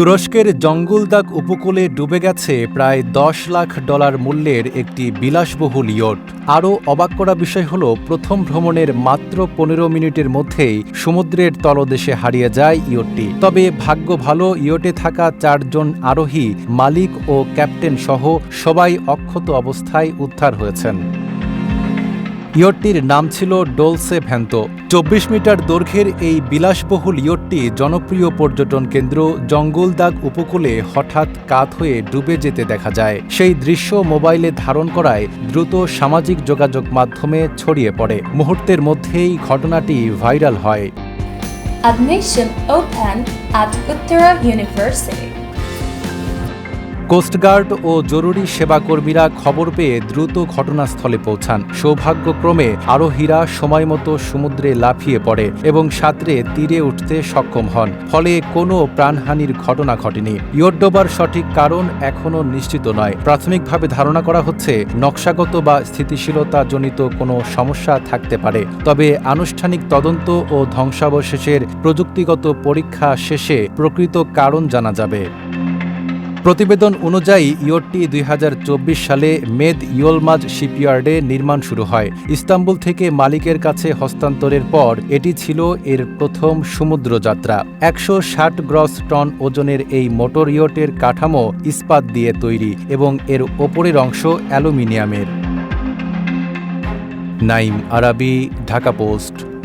তুরস্কের জঙ্গলদাগ উপকূলে ডুবে গেছে প্রায় দশ লাখ ডলার মূল্যের একটি বিলাসবহুল ইয়ট। আরও অবাক করা বিষয় হল, প্রথম ভ্রমণের মাত্র পনেরো মিনিটের মধ্যেই সমুদ্রের তলদেশে হারিয়ে যায় ইয়টটি। তবে ভাগ্য ভালো, ইয়টে থাকা চারজন আরোহী, মালিক ও ক্যাপ্টেন সহ সবাই অক্ষত অবস্থায় উদ্ধার হয়েছেন। ইয়টটির নাম ছিল ডোলসে ভ্যান্তো চব্বিশ মিটার দৈর্ঘ্যের এই বিলাসবহুল ইয়টটি জনপ্রিয় পর্যটন কেন্দ্র জঙ্গলদাগ উপকূলে হঠাৎ কাত হয়ে ডুবে যেতে দেখা যায়। সেই দৃশ্য মোবাইলে ধারণ করায় দ্রুত সামাজিক যোগাযোগ মাধ্যমে ছড়িয়ে পড়ে। মুহূর্তের মধ্যেই ঘটনাটি ভাইরাল হয়। Admission open at Uttara University. Coast guard ও জরুরি সেবাকর্মীরা খবর পেয়ে দ্রুত ঘটনাস্থলে পৌঁছান। সৌভাগ্যক্রমে আরোহীরা সময়মতো সমুদ্রে লাফিয়ে পড়ে এবং সাঁতরে তীরে উঠতে সক্ষম হন। ফলে কোনো প্রাণহানির ঘটনা ঘটেনি। ইয়ডোবার সঠিক কারণ এখনও নিশ্চিত নয়। প্রাথমিকভাবে ধারণা করা হচ্ছে, নকশাগত বা স্থিতিশীলতা জনিত কোনো সমস্যা থাকতে পারে। তবে আনুষ্ঠানিক তদন্ত ও ধ্বংসাবশেষের প্রযুক্তিগত পরীক্ষা শেষে প্রকৃত কারণ জানা যাবে। প্রতিবেদন অনুযায়ী ইয়টটি দুই সালে মেদ ইয়োলমাজ শিপইয়ার্ডে নির্মাণ শুরু হয়। ইস্তাম্বুল থেকে মালিকের কাছে হস্তান্তরের পর এটি ছিল এর প্রথম সমুদ্র যাত্রা একশো ষাট গ্রস টন ওজনের এই মোটর ইয়টের কাঠামো ইস্পাত দিয়ে তৈরি এবং এর ওপরের অংশ অ্যালুমিনিয়ামের। নাইম আরাবি, ঢাকা পোস্ট।